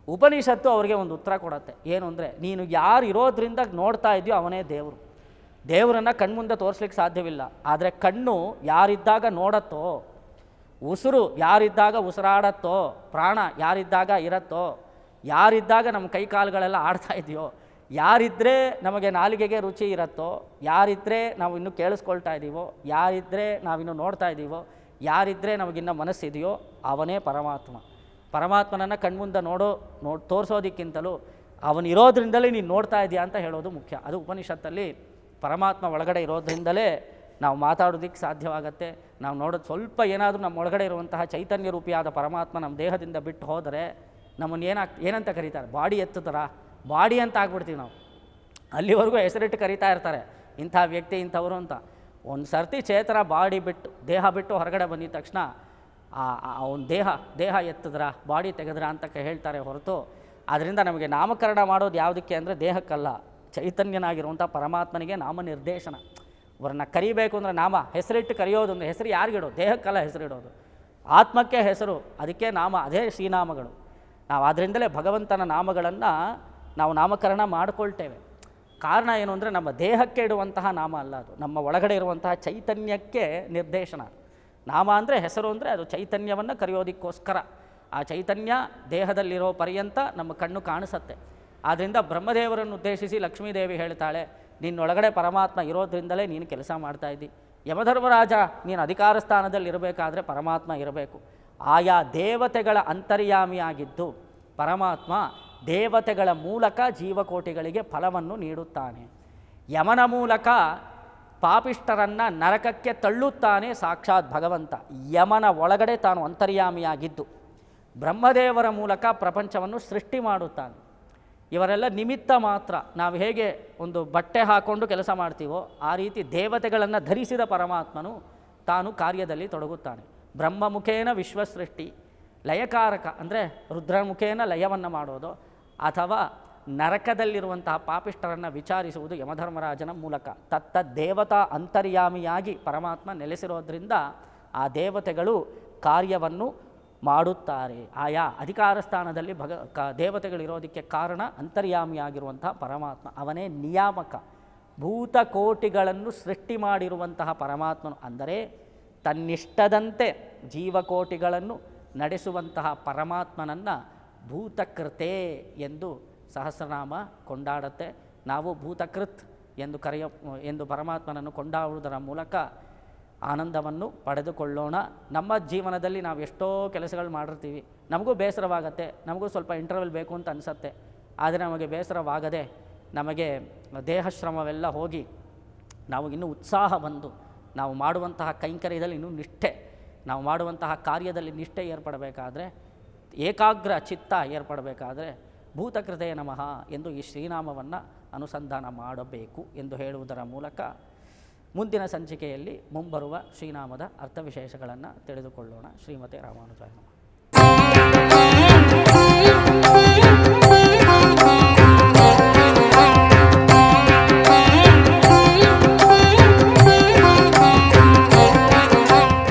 ಉಪನಿಷತ್ತು ಅವರಿಗೆ ಒಂದು ಉತ್ತರ ಕೊಡತ್ತೆ. ಏನು ಅಂದರೆ, ನೀನು ಯಾರು ಇರೋದ್ರಿಂದ ನೋಡ್ತಾ ಇದೆಯೋ ಅವನೇ ದೇವರು. ದೇವರನ್ನು ಕಣ್ಮುಂದೆ ತೋರಿಸ್ಲಿಕ್ಕೆ ಸಾಧ್ಯವಿಲ್ಲ. ಆದರೆ ಕಣ್ಣು ಯಾರಿದ್ದಾಗ ನೋಡತ್ತೋ, ಉಸಿರು ಯಾರಿದ್ದಾಗ ಉಸಿರಾಡತ್ತೋ, ಪ್ರಾಣ ಯಾರಿದ್ದಾಗ ಇರತ್ತೋ, ಯಾರಿದ್ದಾಗ ನಮ್ಮ ಕೈ ಕಾಲುಗಳೆಲ್ಲ ಆಡ್ತಾ ಇದೆಯೋ ಯಾರಿದ್ದರೆ ನಮಗೆ ನಾಲಿಗೆಗೆ ರುಚಿ ಇರುತ್ತೋ ಯಾರಿದ್ದರೆ ನಾವು ಇನ್ನೂ ಕೇಳಿಸ್ಕೊಳ್ತಾ ಇದ್ದೀವೋ ಯಾರಿದ್ದರೆ ನಾವಿನ್ನು ನೋಡ್ತಾ ಇದ್ದೀವೋ ಯಾರಿದ್ದರೆ ನಮಗಿನ್ನ ಮನಸ್ಸಿದೆಯೋ ಅವನೇ ಪರಮಾತ್ಮ. ಪರಮಾತ್ಮನನ್ನು ಕಣ್ಮುಂದೆ ನೋಡೋ ನೋಡಿ ತೋರಿಸೋದಕ್ಕಿಂತಲೂ ಅವನಿರೋದ್ರಿಂದಲೇ ನೀನು ನೋಡ್ತಾ ಇದೆಯಾ ಅಂತ ಹೇಳೋದು ಮುಖ್ಯ. ಅದು ಉಪನಿಷತ್ತಲ್ಲಿ ಪರಮಾತ್ಮ ಒಳಗಡೆ ಇರೋದ್ರಿಂದಲೇ ನಾವು ಮಾತಾಡೋದಕ್ಕೆ ಸಾಧ್ಯವಾಗತ್ತೆ. ನಾವು ನೋಡೋದು ಸ್ವಲ್ಪ ಏನಾದರೂ ನಮ್ಮ ಒಳಗಡೆ ಇರುವಂತಹ ಚೈತನ್ಯ ರೂಪಿಯಾದ ಪರಮಾತ್ಮ ನಮ್ಮ ದೇಹದಿಂದ ಬಿಟ್ಟು ಹೋದರೆ ನಮ್ಮನ್ನು ಏನಾಗ್ ಏನಂತ ಕರೀತಾರೆ? ಬಾಡಿ ಎತ್ತುತ್ತರ ಬಾಡಿ ಅಂತ ಆಗ್ಬಿಡ್ತೀವಿ ನಾವು. ಅಲ್ಲಿವರೆಗೂ ಹೆಸರಿಟ್ಟು ಕರೀತಾ ಇರ್ತಾರೆ. ಇಂಥ ವ್ಯಕ್ತಿ, ಇಂಥವರು ಅಂತ. ಒಂದು ಸರ್ತಿ ಚೇತನ ಬಾಡಿ ಬಿಟ್ಟು, ದೇಹ ಬಿಟ್ಟು ಹೊರಗಡೆ ಬಂದಿದ ತಕ್ಷಣ, ಆ ಅವನ ದೇಹ ದೇಹ ಎತ್ತಿದ್ರ, ಬಾಡಿ ತೆಗೆದ್ರ ಅಂತ ಹೇಳ್ತಾರೆ ಹೊರತು ಅದರಿಂದ ನಮಗೆ ನಾಮಕರಣ ಮಾಡೋದು ಯಾವುದಕ್ಕೆ ಅಂದರೆ ದೇಹಕ್ಕಲ್ಲ. ಚೈತನ್ಯನಾಗಿರುವಂಥ ಪರಮಾತ್ಮನಿಗೆ ನಾಮ ನಿರ್ದೇಶನ. ಅವರನ್ನ ಕರಿಬೇಕು ಅಂದರೆ ನಾಮ, ಹೆಸರಿಟ್ಟು ಕರೆಯೋದು ಅಂದರೆ ಹೆಸರು ಯಾರಿಗಿಡೋದು? ದೇಹಕ್ಕಲ್ಲ ಹೆಸರಿಡೋದು. ಆತ್ಮಕ್ಕೆ ಹೆಸರು, ಅದಕ್ಕೆ ನಾಮ, ಅದೇ ಶ್ರೀನಾಮಗಳು. ನಾವು ಅದರಿಂದಲೇ ಭಗವಂತನ ನಾಮಗಳನ್ನು ನಾವು ನಾಮಕರಣ ಮಾಡಿಕೊಳ್ತೇವೆ. ಕಾರಣ ಏನು ಅಂದರೆ ನಮ್ಮ ದೇಹಕ್ಕೆ ಇಡುವಂತಹ ನಾಮ ಅಲ್ಲ ಅದು. ನಮ್ಮ ಒಳಗಡೆ ಇರುವಂತಹ ಚೈತನ್ಯಕ್ಕೆ ನಿರ್ದೇಶನ. ನಾಮ ಅಂದರೆ ಹೆಸರು ಅಂದರೆ ಅದು ಚೈತನ್ಯವನ್ನು ಕರೆಯೋದಕ್ಕೋಸ್ಕರ. ಆ ಚೈತನ್ಯ ದೇಹದಲ್ಲಿರೋ ಪರ್ಯಂತ ನಮ್ಮ ಕಣ್ಣು ಕಾಣಿಸತ್ತೆ. ಆದ್ದರಿಂದ ಬ್ರಹ್ಮದೇವರನ್ನು ಉದ್ದೇಶಿಸಿ ಲಕ್ಷ್ಮೀದೇವಿ ಹೇಳ್ತಾಳೆ, ನಿನ್ನೊಳಗಡೆ ಪರಮಾತ್ಮ ಇರೋದ್ರಿಂದಲೇ ನೀನು ಕೆಲಸ ಮಾಡ್ತಾ ಇದ್ದಿ. ಯಮಧರ್ಮರಾಜ, ನೀನು ಅಧಿಕಾರ ಸ್ಥಾನದಲ್ಲಿ ಇರಬೇಕಾದ್ರೆ ಪರಮಾತ್ಮ ಇರಬೇಕು. ಆಯಾ ದೇವತೆಗಳ ಅಂತರ್ಯಾಮಿಯಾಗಿದ್ದು ಪರಮಾತ್ಮ ದೇವತೆಗಳ ಮೂಲಕ ಜೀವಕೋಟಿಗಳಿಗೆ ಫಲವನ್ನು ನೀಡುತ್ತಾನೆ. ಯಮನ ಮೂಲಕ ಪಾಪಿಷ್ಟರನ್ನು ನರಕಕ್ಕೆ ತಳ್ಳುತ್ತಾನೆ ಸಾಕ್ಷಾತ್ ಭಗವಂತ. ಯಮನ ಒಳಗಡೆ ತಾನು ಅಂತರ್ಯಾಮಿಯಾಗಿದ್ದು, ಬ್ರಹ್ಮದೇವರ ಮೂಲಕ ಪ್ರಪಂಚವನ್ನು ಸೃಷ್ಟಿ ಮಾಡುತ್ತಾನೆ. ಇವರೆಲ್ಲ ನಿಮಿತ್ತ ಮಾತ್ರ ನಾವು ಹೇಗೆ ಒಂದು ಬಟ್ಟೆ ಹಾಕ್ಕೊಂಡು ಕೆಲಸ ಮಾಡ್ತೀವೋ ಆ ರೀತಿ ದೇವತೆಗಳನ್ನು ಧರಿಸಿದ ಪರಮಾತ್ಮನು ತಾನು ಕಾರ್ಯದಲ್ಲಿ ತೊಡಗುತ್ತಾನೆ. ಬ್ರಹ್ಮಮುಖೇನ ವಿಶ್ವಸೃಷ್ಟಿ ಲಯಕಾರಕ, ಅಂದರೆ ರುದ್ರಮುಖೇನ ಲಯವನ್ನು ಮಾಡೋದು, ಅಥವಾ ನರಕದಲ್ಲಿರುವಂತಹ ಪಾಪಿಷ್ಟರನ್ನು ವಿಚಾರಿಸುವುದು ಯಮಧರ್ಮರಾಜನ ಮೂಲಕ. ತತ್ತ ದೇವತಾ ಅಂತರ್ಯಾಮಿಯಾಗಿ ಪರಮಾತ್ಮ ನೆಲೆಸಿರೋದ್ರಿಂದ ಆ ದೇವತೆಗಳು ಕಾರ್ಯವನ್ನು ಮಾಡುತ್ತಾರೆ. ಆಯಾ ಅಧಿಕಾರ ಸ್ಥಾನದಲ್ಲಿ ಭಗ, ಕ, ದೇವತೆಗಳಿರೋದಕ್ಕೆ ಕಾರಣ ಅಂತರ್ಯಾಮಿಯಾಗಿರುವಂತಹ ಪರಮಾತ್ಮ. ಅವನೇ ನಿಯಾಮಕ. ಭೂತಕೋಟಿಗಳನ್ನು ಸೃಷ್ಟಿ ಮಾಡಿರುವಂತಹ ಪರಮಾತ್ಮನು. ಅಂದರೆ ತನ್ನಿಷ್ಟದಂತೆ ಜೀವಕೋಟಿಗಳನ್ನು ನಡೆಸುವಂತಹ ಪರಮಾತ್ಮನನ್ನು ಭೂತಕೃತೆ ಎಂದು ಸಹಸ್ರನಾಮ ಕೊಂಡಾಡತ್ತೆ. ನಾವು ಭೂತಕೃತ್ ಎಂದು ಕರೆಯ, ಎಂದು ಪರಮಾತ್ಮನನ್ನು ಕೊಂಡಾಡುವುದರ ಮೂಲಕ ಆನಂದವನ್ನು ಪಡೆದುಕೊಳ್ಳೋಣ. ನಮ್ಮ ಜೀವನದಲ್ಲಿ ನಾವು ಎಷ್ಟೋ ಕೆಲಸಗಳು ಮಾಡಿರ್ತೀವಿ. ನಮಗೂ ಬೇಸರವಾಗತ್ತೆ. ನಮಗೂ ಸ್ವಲ್ಪ ಇಂಟರ್ವೆಲ್ ಬೇಕು ಅಂತ ಅನಿಸತ್ತೆ. ಆದರೆ ನಮಗೆ ಬೇಸರವಾಗದೆ ನಮಗೆ ದೇಹಶ್ರಮವೆಲ್ಲ ಹೋಗಿ ನಾವು ಇನ್ನೂ ಉತ್ಸಾಹ ಬಂದು ನಾವು ಮಾಡುವಂತಹ ಕೈಂಕರ್ಯದಲ್ಲಿ ಇನ್ನೂ ನಿಷ್ಠೆ ನಾವು ಮಾಡುವಂತಹ ಕಾರ್ಯದಲ್ಲಿ ನಿಷ್ಠೆ ಏರ್ಪಡಬೇಕಾದ್ರೆ, ಏಕಾಗ್ರ ಚಿತ್ತ ಏರ್ಪಡಬೇಕಾದ್ರೆ ಭೂತಕೃತೆಯ ನಮಃ ಎಂದು ಈ ಶ್ರೀನಾಮವನ್ನು ಅನುಸಂಧಾನ ಮಾಡಬೇಕು ಎಂದು ಹೇಳುವುದರ ಮೂಲಕ ಮುಂದಿನ ಸಂಚಿಕೆಯಲ್ಲಿ ಮುಂಬರುವ ಶ್ರೀನಾಮದ ಅರ್ಥವಿಶೇಷಗಳನ್ನು ತಿಳಿದುಕೊಳ್ಳೋಣ. ಶ್ರೀಮತಿ ರಾಮಾನುಜಾಯ